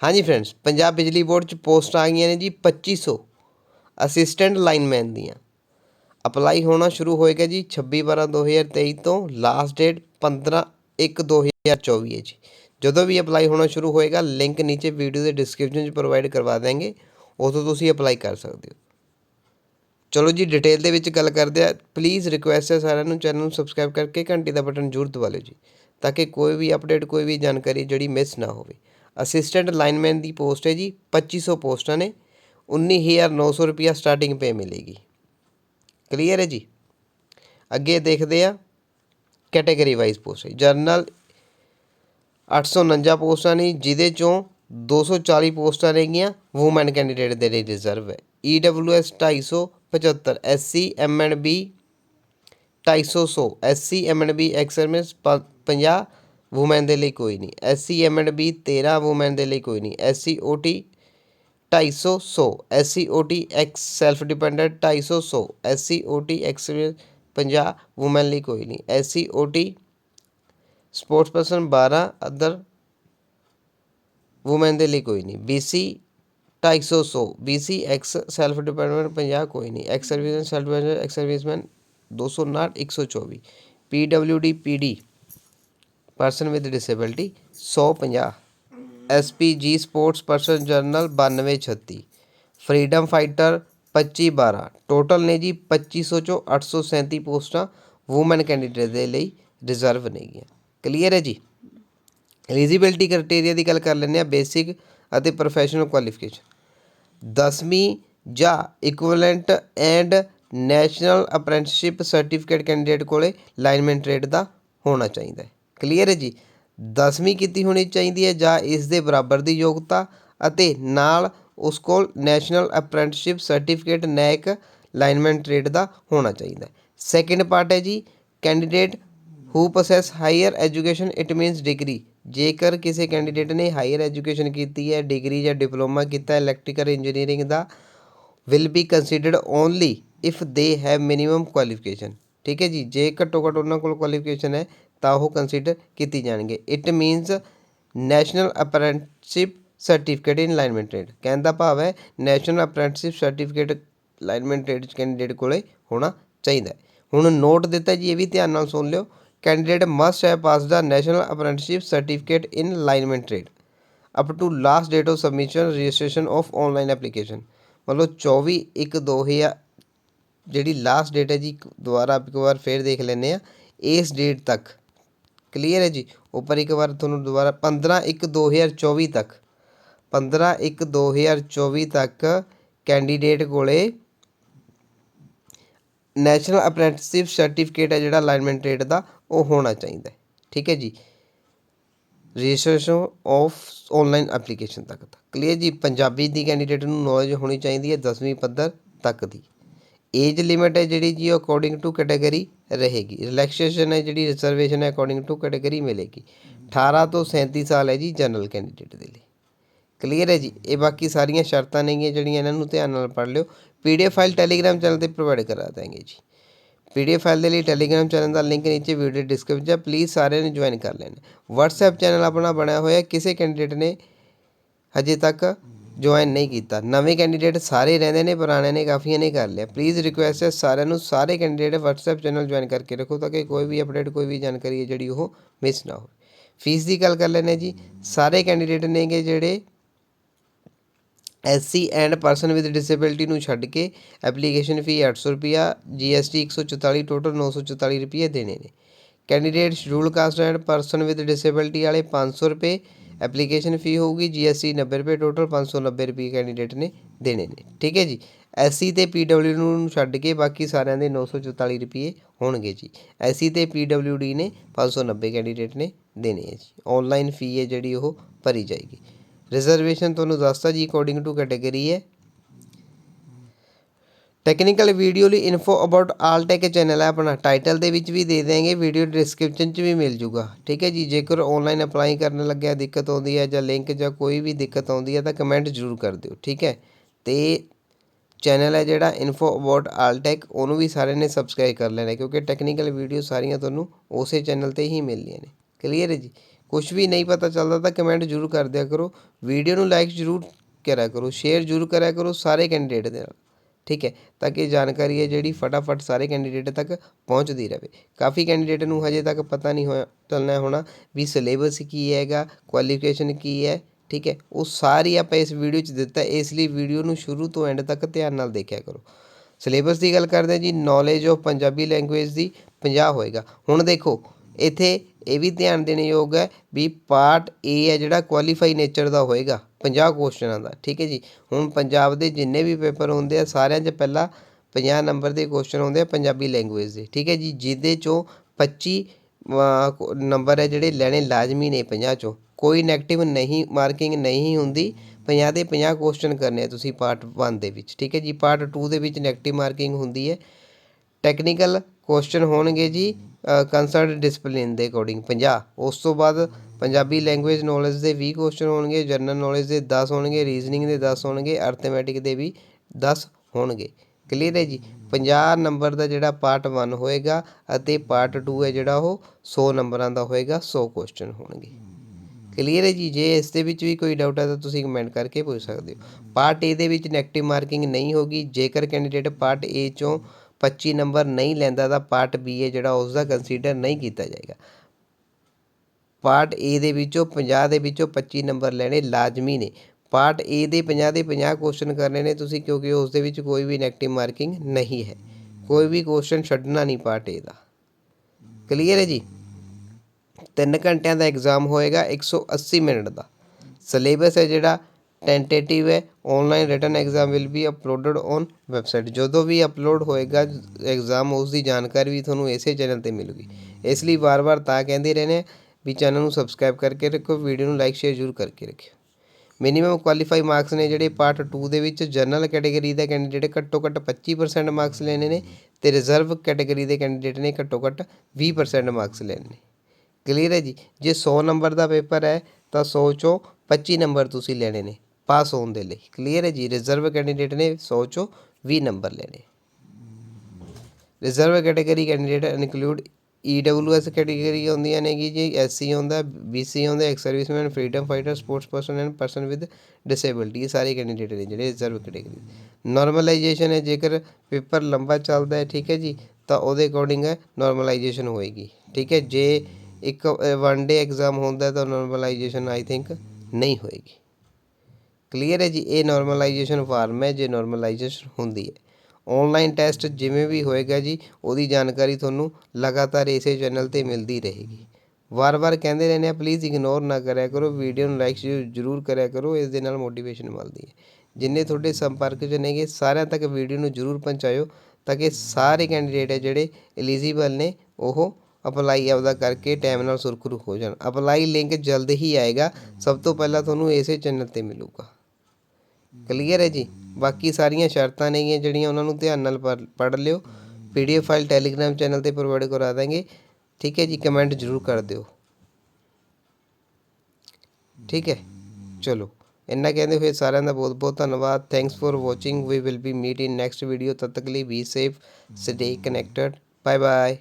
ਹਾਂਜੀ ਫਰੈਂਡਸ ਪੰਜਾਬ ਬਿਜਲੀ ਬੋਰਡ ਚ ਪੋਸਟਾਂ ਆ ਗਈਆਂ ਨੇ ਜੀ 2500 ਅਸਿਸਟੈਂਟ ਲਾਈਨਮੈਨ ਦੀਆਂ। ਅਪਲਾਈ ਹੋਣਾ ਸ਼ੁਰੂ ਹੋਏਗਾ ਜੀ 26 12 2023 ਤੋਂ ਲਾਸਟ ਡੇਟ 15 1 2024 ਹੈ ਜੀ। ਜਦੋਂ ਵੀ ਅਪਲਾਈ ਹੋਣਾ ਸ਼ੁਰੂ ਹੋਏਗਾ ਲਿੰਕ ਨੀਚੇ ਵੀਡੀਓ ਦੇ ਡਿਸਕ੍ਰਿਪਸ਼ਨ 'ਚ ਪ੍ਰੋਵਾਈਡ ਕਰਵਾ ਦਾਂਗੇ ਉਦੋਂ ਤੁਸੀਂ ਅਪਲਾਈ ਕਰ ਸਕਦੇ ਹੋ। ਚਲੋ ਜੀ ਡਿਟੇਲ ਦੇ ਵਿੱਚ ਗੱਲ ਕਰਦੇ ਆ ਪਲੀਜ਼ ਰਿਕੁਐਸਟ ਹੈ ਸਾਰਿਆਂ ਨੂੰ ਚੈਨਲ ਨੂੰ ਸਬਸਕ੍ਰਾਈਬ ਕਰਕੇ ਘੰਟੀ ਦਾ ਬਟਨ ਜ਼ਰੂਰ ਦਬਾ ਲਿਓ ਜੀ, ਤਾਂ ਕਿ ਕੋਈ ਵੀ ਅਪਡੇਟ ਕੋਈ ਵੀ ਜਾਣਕਾਰੀ ਜਿਹੜੀ ਮਿਸ ਨਾ ਹੋਵੇ। ਅਸਿਸਟੈਂਟ ਲਾਈਨਮੈਨ ਦੀ ਪੋਸਟ ਹੈ ਜੀ 2500 ਪੋਸਟਾਂ ਨੇ 19900 ਰੁਪਿਆ ਸਟਾਰਟਿੰਗ ਪੇ ਮਿਲੇਗੀ। ਕਲੀਅਰ ਹੈ ਜੀ? ਅੱਗੇ ਦੇਖਦੇ ਆ ਕੈਟਾਗਰੀ ਵਾਈਜ਼ ਪੋਸਟ ਹੈ। ਜਰਨਲ 849 ਪੋਸਟਾਂ ਨੇ, ਜਿਹਦੇ ਚੋਂ 240 ਪੋਸਟਾਂ ਰਹਿਗੀਆਂ ਔਮਨ ਕੈਂਡੀਡੇਟ ਦੇ ਲਈ ਰਿਜ਼ਰਵ ਹੈ। E EWS 275 SC MNB 250 SC MNB ex service 50 woman ਦੇ ਲਈ ਕੋਈ ਨਹੀਂ ਐਸਸੀ ਐਮਐਨਬੀ 13 ਔਮਨ ਦੇ ਲਈ ਕੋਈ ਨਹੀਂ SC OT 250 100 SC OT ex self dependent 250 100 SC OT ex 50 woman ਲਈ ਕੋਈ ਨਹੀਂ SC OT sports person 12 other woman ਦੇ ਲਈ ਕੋਈ ਨਹੀਂ BC 250 100 BC ex self dependent 50 ਕੋਈ ਨਹੀਂ ex serviceman self dependent ex serviceman 259 124 PWD PD person with disability 150 SPG sports person general 9236 freedom fighter 2512 total ਨੇ ਜੀ 2500 ਚੋਂ 837 ਪੋਸਟਾਂ ਔਮਨ ਕੈਂਡੀਡੇਟ ਦੇ ਲਈ ਰਿਜ਼ਰਵ ਨੇਗੀਆਂ। ਕਲੀਅਰ ਹੈ ਜੀ? ਐਲੀਜੀਬਿਲਟੀ ਕ੍ਰਾਈਟੇਰੀਆ ਦੀ ਗੱਲ ਕਰ ਲੈਂਦੇ ਆ ਬੇਸਿਕ ਅਤੇ ਪ੍ਰੋਫੈਸ਼ਨਲ ਕੁਆਲੀਫਿਕੇਸ਼ਨ 10ਵੀਂ ਜਾਂ equivalent and national apprenticeship certificate candidate ਕੋਲੇ ਲਾਈਨਮੈਨ ਟ੍ਰੇਡ ਦਾ ਹੋਣਾ ਚਾਹੀਦਾ ਹੈ। ਕਲੀਅਰ ਹੈ ਜੀ। 10ਵੀਂ ਕੀਤੀ ਹੋਣੀ ਚਾਹੀਦੀ ਹੈ ਜਾਂ ਇਸ ਦੇ ਬਰਾਬਰ ਦੀ ਯੋਗਤਾ ਅਤੇ ਨਾਲ ਉਸ ਕੋਲ ਨੈਸ਼ਨਲ ਅਪ੍ਰੈਂਟਿਸਸ਼ਿਪ ਸਰਟੀਫਿਕੇਟ ਨੈਕ ਲਾਈਨਮੈਨ ਟ੍ਰੇਡ ਦਾ ਹੋਣਾ ਚਾਹੀਦਾ ਸੈਕਿੰਡ ਪਾਰਟ ਹੈ ਜੀ candidate who possess higher education it means degree ਜੇਕਰ ਕਿਸੇ ਕੈਂਡੀਡੇਟ ਨੇ ਹਾਇਰ ਐਜੂਕੇਸ਼ਨ ਕੀਤੀ ਹੈ ਡਿਗਰੀ ਜਾਂ ਡਿਪਲੋਮਾ ਕੀਤਾ ਹੈ electrical engineering the will be considered only if they have minimum qualification ਠੀਕ ਹੈ ਜੀ, ਜੇ ਘੱਟੋ ਘੱਟ ਉਹਨਾਂ ਕੋਲ ਕੁਆਲੀਫਿਕੇਸ਼ਨ ਹੈ ਤਾਂ ਉਹ ਕੰਸੀਡਰ ਕੀਤੀ ਜਾਣਗੇ। It means national apprenticeship certificate in lineman trade ਕਹਿਣ ਦਾ ਭਾਵ ਹੈ national apprenticeship certificate lineman trade candidate ਕੋਲੇ ਹੋਣਾ ਚਾਹੀਦਾ ਹੁਣ ਨੋਟ ਦਿੱਤਾ ਜੀ, ਇਹ ਵੀ ਧਿਆਨ ਨਾਲ ਸੁਣ ਲਿਓ। Candidate must have passed the national apprenticeship certificate in lineman trade up to last date of submission, registration of online application ਮਤਲਬ 24 1 2000 ਜਿਹੜੀ ਲਾਸਟ ਡੇਟ ਹੈ ਜੀ ਦੁਬਾਰਾ ਇੱਕ ਵਾਰ ਫੇਰ ਦੇਖ ਲੈਂਦੇ ਆ ਇਸ ਡੇਟ ਤੱਕ ਕਲੀਅਰ ਹੈ ਜੀ? ਉੱਪਰ ਇੱਕ ਵਾਰ ਤੁਹਾਨੂੰ ਦੁਬਾਰਾ 15 1 2024 ਤੱਕ 15 1 2024 ਤੱਕ ਕੈਂਡੀਡੇਟ ਕੋਲੇ ਨੈਸ਼ਨਲ ਅਪ੍ਰੈਂਟਿਸਸ਼ਿਪ ਸਰਟੀਫਿਕੇਟ ਹੈ ਜਿਹੜਾ ਅਲਾਈਨਮੈਂਟ ਰੇਟ ਦਾ, ਉਹ ਹੋਣਾ ਚਾਹੀਦਾ ਠੀਕ ਹੈ ਜੀ? ਰਜਿਸਟ੍ਰੇਸ਼ਨ ਆਫ ਆਨਲਾਈਨ ਐਪਲੀਕੇਸ਼ਨ ਤੱਕ ਦਾ ਕਲੀਅਰ ਜੀ? ਪੰਜਾਬੀ ਦੀ ਕੈਂਡੀਡੇਟ ਨੂੰ ਨੌਲੇਜ ਹੋਣੀ ਚਾਹੀਦੀ ਹੈ 10ਵੀਂ ਪੱਧਰ ਤੱਕ ਦੀ। ਏਜ ਲਿਮਿਟ ਹੈ ਜਿਹੜੀ ਜੀ, ਉਹ ਅਕੋਰਡਿੰਗ ਟੂ ਕੈਟਾਗਰੀ ਰਹੇਗੀ। ਰਿਲੈਕਸੇਸ਼ਨ ਹੈ ਜਿਹੜੀ ਰਿਜ਼ਰਵੇਸ਼ਨ ਹੈ ਅਕੋਰਡਿੰਗ ਟੂ ਕੈਟਾਗਰੀ ਮਿਲੇਗੀ। 18 ਤੋਂ 37 ਸਾਲ ਹੈ ਜੀ ਜਨਰਲ ਕੈਂਡੀਡੇਟ ਦੇ ਲਈ। ਕਲੀਅਰ ਹੈ ਜੀ? ਇਹ ਬਾਕੀ ਸਾਰੀਆਂ ਸ਼ਰਤਾਂ ਨੇਗੀਆਂ ਜਿਹੜੀਆਂ ਇਹਨਾਂ ਨੂੰ ਧਿਆਨ ਨਾਲ ਪੜ੍ਹ ਲਿਓ। ਪੀਡੀਐਫ ਫਾਈਲ ਟੈਲੀਗ੍ਰਾਮ ਚੈਨਲ ਤੇ ਪ੍ਰੋਵਾਈਡ ਕਰਾ ਦਾਂਗੇ ਜੀ। ਪੀਡੀਐਫ ਫਾਈਲ ਦੇ ਲਈ ਟੈਲੀਗ੍ਰਾਮ ਚੈਨਲ ਦਾ ਲਿੰਕ ਨੀਚੇ ਵੀਡੀਓ ਡਿਸਕ੍ਰਿਪਸ਼ਨ 'ਚ ਪਲੀਜ਼ ਸਾਰਿਆਂ ਨੇ ਜੁਆਇਨ ਕਰ ਲੈਣਾ। WhatsApp ਚੈਨਲ ਆਪਣਾ ਬਣਿਆ ਹੋਇਆ। ਕਿਸੇ ਕੈਂਡੀਡੇਟ ਨੇ ਹਜੇ ਤੱਕ ਜੁਆਇਨ ਨਹੀਂ ਕੀਤਾ। ਨਵੇਂ ਕੈਂਡੀਡੇਟ ਸਾਰੇ ਰਹਿੰਦੇ ਨੇ, ਪੁਰਾਣੇ ਨੇ, ਕਾਫੀਆਂ ਨੇ ਕਰ ਲਿਆ। ਪਲੀਜ਼ ਰਿਕੁਐਸਟ ਹੈ ਸਾਰਿਆਂ ਨੂੰ, ਸਾਰੇ ਕੈਂਡੀਡੇਟ WhatsApp ਚੈਨਲ ਜੁਆਇਨ ਕਰਕੇ ਰੱਖੋ ਤਾਂ ਕਿ ਕੋਈ ਵੀ ਅਪਡੇਟ ਕੋਈ ਵੀ ਜਾਣਕਾਰੀ ਹੈ ਜਿਹੜੀ ਉਹ ਮਿਸ ਨਾ ਹੋਵੇ। ਫੀਸ ਦੀ ਗੱਲ ਕਰ ਲੈਂਦੇ ਜੀ। ਸਾਰੇ ਕੈਂਡੀਡੇਟ ਨੇਗੇ ਜਿਹੜੇ SC and person with disability ਨੂੰ ਛੱਡ ਕੇ ਐਪਲੀਕੇਸ਼ਨ ਫੀ 800 ਰੁਪਿਆ ਜੀਐਸਟੀ 144 ਟੋਟਲ 944 ਰੁਪਏ ਦੇਣੇ ਨੇ। Candidate scheduled caste and person with disability ਵਾਲੇ 500 ਰੁਪਏ ਐਪਲੀਕੇਸ਼ਨ ਫੀ ਹੋਊਗੀ ਜੀਐਸਟੀ 90 ਰੁਪਏ ਟੋਟਲ 590 ਰੁਪਏ ਕੈਂਡੀਡੇਟ ਨੇ ਦੇਣੇ ਨੇ। ਠੀਕ ਹੈ ਜੀ? ਐਸਸੀ ਤੇ ਪੀਡਬਲਿਊ ਨੂੰ ਛੱਡ ਕੇ ਬਾਕੀ ਸਾਰਿਆਂ ਦੇ 944 ਰੁਪਏ ਹੋਣਗੇ ਜੀ। ਐਸਸੀ ਤੇ ਪੀਡਬਲਿਊਡੀ ਨੇ 590 ਕੈਂਡੀਡੇਟ ਨੇ ਦੇਣੇ ਹੈ ਜੀ। ਆਨਲਾਈਨ ਫੀ ਹੈ ਜਿਹੜੀ ਉਹ ਭਰੀ ਜਾਏਗੀ। ਰਿਜ਼ਰਵੇਸ਼ਨ ਤੁਹਾਨੂੰ ਦੱਸਤਾ ਜੀ ਅਕੋਰਡਿੰਗ ਟੂ ਕੈਟਾਗਰੀ ਹੈ। ਟੈਕਨੀਕਲ ਵੀਡੀਓ ਲਈ ਇਨਫੋ ਅਬਾਊਟ ਆਲਟੈਕ ਚੈਨਲ ਹੈ ਆਪਣਾ। ਟਾਈਟਲ ਦੇ ਵਿੱਚ ਵੀ ਦੇ ਦੇਵਾਂਗੇ ਵੀਡੀਓ ਡਿਸਕ੍ਰਿਪਸ਼ਨ 'ਚ ਵੀ ਮਿਲ ਜੂਗਾ। ਠੀਕ ਹੈ ਜੀ, ਜੇਕਰ ਆਨਲਾਈਨ ਅਪਲਾਈ ਕਰਨ ਲੱਗਿਆ, ਦਿੱਕਤ ਆਉਂਦੀ ਹੈ ਜਾਂ ਲਿੰਕ ਜਾਂ ਕੋਈ ਵੀ ਦਿੱਕਤ ਆਉਂਦੀ ਹੈ ਤਾਂ ਕਮੈਂਟ ਜ਼ਰੂਰ ਕਰ ਦਿਓ, ਠੀਕ ਹੈ? ਤੇ ਚੈਨਲ ਹੈ ਜਿਹੜਾ ਇਨਫੋ ਅਬਾਊਟ ਆਲਟੈਕ ਉਹਨੂੰ ਵੀ ਸਾਰਿਆਂ ਨੇ ਸਬਸਕ੍ਰਾਈਬ ਕਰ ਲੈਣਾ, ਕਿਉਂਕਿ ਟੈਕਨੀਕਲ ਵੀਡੀਓ ਸਾਰੀਆਂ ਤੁਹਾਨੂੰ ਉਸੇ ਚੈਨਲ ਤੇ ਹੀ ਮਿਲਣੀਆਂ ਨੇ। ਕਲੀਅਰ ਹੈ ਜੀ? ਕੁਝ ਵੀ ਨਹੀਂ ਪਤਾ ਚੱਲਦਾ ਤਾਂ ਕਮੈਂਟ ਜ਼ਰੂਰ ਕਰ ਦਿਆ ਕਰੋ। ਵੀਡੀਓ ਨੂੰ ਲਾਈਕ ਜ਼ਰੂਰ ਕਰਿਆ ਕਰੋ ਸ਼ੇਅਰ ਜ਼ਰੂਰ ਕਰਿਆ ਕਰੋ ਸਾਰੇ ਕੈਂਡੀਡੇਟ ਦੇ ਨਾਲ। ਠੀਕ ਹੈ, ਤਾਂ ਕਿ ਜਾਣਕਾਰੀ ਹੈ ਜਿਹੜੀ ਫਟਾਫਟ ਸਾਰੇ ਕੈਂਡੀਡੇਟ ਤੱਕ ਪਹੁੰਚਦੀ ਰਹੇ। ਕਾਫੀ ਕੈਂਡੀਡੇਟ ਨੂੰ ਹਜੇ ਤੱਕ ਪਤਾ ਨਹੀਂ ਹੋਇਆ, ਚੱਲਣਾ ਹੋਣਾ ਵੀ ਸਿਲੇਬਸ ਕੀ ਹੈਗਾ ਕੁਆਲੀਫਿਕੇਸ਼ਨ ਕੀ ਹੈ, ਠੀਕ ਹੈ, ਉਹ ਸਾਰੀ ਆਪਾਂ ਇਸ ਵੀਡੀਓ 'ਚ ਦਿੱਤਾ, ਇਸ ਲਈ ਵੀਡੀਓ ਨੂੰ ਸ਼ੁਰੂ ਤੋਂ ਐਂਡ ਤੱਕ ਧਿਆਨ ਨਾਲ ਦੇਖਿਆ ਕਰੋ। ਸਿਲੇਬਸ ਦੀ ਗੱਲ ਕਰਦੇ ਹਾਂ ਜੀ ਨੌਲੇਜ ਆਫ ਪੰਜਾਬੀ ਲੈਂਗੁਏਜ ਦੀ 50 ਹੋਏਗਾ। ਹੁਣ ਦੇਖੋ, ਇੱਥੇ ਇਹ ਵੀ ਧਿਆਨ ਦੇਣ ਯੋਗ ਹੈ ਵੀ ਪਾਰਟ ਏ ਹੈ ਜਿਹੜਾ ਕੁਆਲੀਫਾਈ ਨੇਚਰ ਦਾ ਹੋਏਗਾ। ਪੰਜਾਹ ਕੁਸ਼ਚਨਾਂ ਦਾ, ਠੀਕ ਹੈ ਜੀ? ਹੁਣ ਪੰਜਾਬ ਦੇ ਜਿੰਨੇ ਵੀ ਪੇਪਰ ਹੁੰਦੇ ਆ, ਸਾਰਿਆਂ 'ਚ ਪਹਿਲਾਂ 50 ਨੰਬਰ ਦੇ ਕੁਸ਼ਚਨ ਹੁੰਦੇ ਆ ਪੰਜਾਬੀ ਲੈਂਗੁਏਜ ਦੇ, ਠੀਕ ਹੈ ਜੀ? ਜਿਹਦੇ ਚੋਂ 25 ਨੰਬਰ ਹੈ ਜਿਹੜੇ ਲੈਣੇ ਲਾਜ਼ਮੀ ਨੇ 50 ਚੋਂ। ਕੋਈ ਨੈਗੇਟਿਵ ਨਹੀਂ ਮਾਰਕਿੰਗ ਨਹੀਂ ਹੁੰਦੀ 50 ਦੇ ਪੰਜਾਹ ਕੁਸ਼ਚਨ ਕਰਨੇ ਆ ਤੁਸੀਂ ਪਾਰਟ 1 ਦੇ ਵਿੱਚ, ਠੀਕ ਹੈ ਜੀ? ਪਾਰਟ 2 ਦੇ ਵਿੱਚ ਨੈਗੇਟਿਵ ਮਾਰਕਿੰਗ ਹੁੰਦੀ ਹੈ। ਟੈਕਨੀਕਲ ਕੁਸ਼ਚਨ ਹੋਣਗੇ ਜੀ ਕੰਸਰਟ ਡਿਸਪਲਿਨ ਦੇ ਅਕੋਰਡਿੰਗ 50 ਉਸ ਤੋਂ ਬਾਅਦ ਪੰਜਾਬੀ ਲੈਂਗੁਏਜ ਨੌਲੇਜ ਦੇ ਵੀਹ ਕੁਐਸਚਨ ਹੋਣਗੇ ਜਨਰਲ ਨੌਲੇਜ ਦੇ ਦਸ ਹੋਣਗੇ ਰੀਜ਼ਨਿੰਗ ਦੇ ਦਸ ਹੋਣਗੇ ਅਰਥਮੈਟਿਕ ਦੇ ਵੀ ਦਸ ਹੋਣਗੇ। ਕਲੀਅਰ ਹੈ ਜੀ? 50 ਨੰਬਰ ਦਾ ਜਿਹੜਾ ਪਾਰਟ 1 ਹੋਏਗਾ ਅਤੇ ਪਾਰਟ 2 ਹੈ ਜਿਹੜਾ ਉਹ 100 ਨੰਬਰਾਂ ਦਾ ਹੋਏਗਾ 100 ਕੁਐਸਚਨ ਹੋਣਗੇ। ਕਲੀਅਰ ਹੈ ਜੀ? ਜੇ ਇਸ ਦੇ ਵਿੱਚ ਵੀ ਕੋਈ ਡਾਊਟ ਹੈ ਤਾਂ ਤੁਸੀਂ ਕਮੈਂਟ ਕਰਕੇ ਪੁੱਛ ਸਕਦੇ ਹੋ। ਪਾਰਟ ਏ ਦੇ ਵਿੱਚ ਨੈਗੇਟਿਵ ਮਾਰਕਿੰਗ ਨਹੀਂ ਹੋਗੀ, ਜੇਕਰ ਕੈਂਡੀਡੇਟ ਪਾਰਟ ਏ ਚੋਂ 25 ਨੰਬਰ ਨਹੀਂ ਲੈਂਦਾ ਤਾਂ ਪਾਰਟ ਬੀ ਹੈ ਜਿਹੜਾ ਉਸ ਦਾ ਕੰਸੀਡਰ ਨਹੀਂ ਕੀਤਾ ਜਾਏਗਾ। ਪਾਰਟ ਏ ਦੇ ਵਿੱਚੋਂ 50 ਦੇ ਵਿੱਚੋਂ 25 ਨੰਬਰ ਲੈਣੇ ਲਾਜ਼ਮੀ ਨੇ। ਪਾਰਟ ਏ ਦੇ 50 ਦੇ 50 ਕੁਐਸਚਨ ਕਰਨੇ ਨੇ ਤੁਸੀਂ ਕਿਉਂਕਿ ਉਸ ਦੇ ਵਿੱਚ ਕੋਈ ਵੀ ਨੈਗੇਟਿਵ ਮਾਰਕਿੰਗ ਨਹੀਂ ਹੈ। ਕੋਈ ਵੀ ਕੁਐਸਚਨ ਛੱਡਣਾ ਨਹੀਂ ਪਾਰਟ ਏ ਦਾ। ਕਲੀਅਰ ਹੈ ਜੀ? 3 ਘੰਟਿਆਂ ਦਾ ਐਗਜ਼ਾਮ ਹੋਏਗਾ 180 ਮਿੰਟ ਦਾ। ਸਿਲੇਬਸ ਹੈ ਜਿਹੜਾ ਟੈਂਟੇਟਿਵ ਹੈ online written exam will be uploaded on website ਜਦੋਂ ਵੀ ਅਪਲੋਡ ਹੋਏਗਾ ਐਗਜ਼ਾਮ ਉਸ ਦੀ ਜਾਣਕਾਰੀ ਵੀ ਤੁਹਾਨੂੰ ਇਸੇ ਚੈਨਲ ਤੇ ਮਿਲੂਗੀ। ਇਸ ਲਈ ਵਾਰ-ਵਾਰ ਤਾਂ ਕਹਿੰਦੇ ਰਹਿੰਦੇ ਵੀ ਚੈਨਲ ਨੂੰ ਸਬਸਕ੍ਰਾਈਬ ਕਰਕੇ ਰੱਖੋ, ਵੀਡੀਓ ਨੂੰ ਲਾਈਕ ਸ਼ੇਅਰ ਜ਼ਰੂਰ ਕਰਕੇ ਰੱਖਿਓ। ਮਿਨੀਮਮ ਕੁਆਲੀਫਾਈ ਮਾਰਕਸ ਨੇ ਜਿਹੜੇ ਪਾਰਟ 2 ਦੇ ਵਿੱਚ ਜਨਰਲ ਕੈਟਾਗਰੀ ਦਾ ਕੈਂਡੀਡੇਟ ਘੱਟੋ ਘੱਟ 25% ਮਾਰਕਸ ਲੈਣੇ ਨੇ ਤੇ ਰਿਜ਼ਰਵ ਕੈਟਾਗਰੀ ਦੇ ਕੈਂਡੀਡੇਟ ਨੇ ਘੱਟੋ ਘੱਟ 20% ਮਾਰਕਸ ਲੈਣੇ। ਨੇ ਕਲੀਅਰ ਹੈ ਜੀ? ਜੇ 100 ਨੰਬਰ ਦਾ ਪੇਪਰ ਹੈ, ਤਾਂ 100 ਚੋਂ 25 ਨੰਬਰ ਤੁਸੀਂ ਲੈਣੇ ਨੇ ਪਾਸ ਹੋਣ ਦੇ ਲਈ। ਕਲੀਅਰ ਹੈ ਜੀ? ਰਿਜ਼ਰਵ ਕੈਂਡੀਡੇਟ ਨੇ 100 ਚੋਂ 20 ਨੰਬਰ ਲੈਣੇ। Reserve category candidate include EWS category ਆਉਂਦੀਆਂ ਨੇ ਜੀ ਐੱਸ ਸੀ ਆਉਂਦਾ ਬੀ ਸੀ ਆਉਂਦਾ ex serviceman freedom fighter sports person and person with disability ਇਹ ਸਾਰੇ ਕੈਂਡੀਡੇਟ ਨੇ ਜਿਹੜੇ ਰਿਜ਼ਰਵ ਕੈਟਾਗਰੀ ਨਾਰਮਲਾਈਜੇਸ਼ਨ ਹੈ, ਜੇਕਰ ਪੇਪਰ ਲੰਬਾ ਚੱਲਦਾ ਹੈ, ਠੀਕ ਹੈ ਜੀ, ਤਾਂ ਉਹਦੇ ਅਕੋਰਡਿੰਗ ਹੈ ਨਾਰਮਲਾਈਜੇਸ਼ਨ ਹੋਏਗੀ, ਠੀਕ ਹੈ। ਜੇ ਇੱਕ ਵਨ ਡੇ ਐਗਜ਼ਾਮ ਹੁੰਦਾ ਤਾਂ ਨਾਰਮਲਾਈਜੇਸ਼ਨ ਆਈ ਥਿੰਕ ਨਹੀਂ ਹੋਏਗੀ। ਕਲੀਅਰ ਹੈ ਜੀ, ਇਹ ਨਾਰਮਲਾਈਜੇਸ਼ਨ ਫਾਰਮ ਹੈ, ਜੇ ਨਾਰਮਲਾਈਜੇਸ਼ਨ ਹੁੰਦੀ ਹੈ। ਔਨਲਾਈਨ ਟੈਸਟ ਜਿਵੇਂ ਵੀ ਹੋਏਗਾ ਜੀ, ਉਹਦੀ ਜਾਣਕਾਰੀ ਤੁਹਾਨੂੰ ਲਗਾਤਾਰ ਇਸੇ ਚੈਨਲ ਤੇ ਮਿਲਦੀ ਰਹੇਗੀ। ਵਾਰ-ਵਾਰ ਕਹਿੰਦੇ ਰਹਿੰਦੇ ਹਾਂ ਪਲੀਜ਼ ਇਗਨੋਰ ਨਾ ਕਰਿਆ ਕਰੋ ਵੀਡੀਓ ਨੂੰ ਲਾਈਕ ਜ਼ਰੂਰ ਕਰਿਆ ਕਰੋ, ਇਸ ਦੇ ਨਾਲ ਮੋਟੀਵੇਸ਼ਨ ਮਿਲਦੀ ਹੈ। ਜਿੰਨੇ ਤੁਹਾਡੇ ਸੰਪਰਕ 'ਚ ਨੇਗੇ, ਸਾਰਿਆਂ ਤੱਕ ਵੀਡੀਓ ਨੂੰ ਜ਼ਰੂਰ ਪਹੁੰਚਾਇਓ, ਤਾਂ ਕਿ ਸਾਰੇ ਕੈਂਡੀਡੇਟ ਹੈ ਜਿਹੜੇ ਐਲੀਜੀਬਲ ਨੇ, ਉਹ ਅਪਲਾਈ ਆਪਦਾ ਕਰਕੇ ਟਾਈਮ ਨਾਲ ਸੁਰਖਰੂ ਹੋ ਜਾਣ। ਅਪਲਾਈ ਲਿੰਕ ਜਲਦ ਹੀ ਆਏਗਾ, ਸਭ ਤੋਂ ਪਹਿਲਾਂ ਤੁਹਾਨੂੰ ਇਸੇ ਚੈਨਲ ਤੇ ਮਿਲੂਗਾ। ਕਲੀਅਰ ਹੈ ਜੀ? ਬਾਕੀ ਸਾਰੀਆਂ ਸ਼ਰਤਾਂ ਨੇਗੀਆਂ ਜਿਹੜੀਆਂ ਉਹਨਾਂ ਨੂੰ ਧਿਆਨ ਨਾਲ ਪੜ੍ਹ ਲਿਓ। P D PDF file Telegram channel ਤੇ ਪ੍ਰੋਵਾਈਡ ਕਰਾ ਦਾਂਗੇ। ਠੀਕ ਹੈ ਜੀ, ਕਮੈਂਟ ਜ਼ਰੂਰ ਕਰ ਦਿਓ। ਠੀਕ ਹੈ, ਚਲੋ। ਇੰਨਾ ਕਹਿੰਦੇ ਹੋਏ ਸਾਰਿਆਂ ਦਾ ਬਹੁਤ ਬਹੁਤ ਧੰਨਵਾਦ। Thanks for watching we will be meet in next video ਤਦ ਤੱਕ ਲਈ be safe stay connected bye bye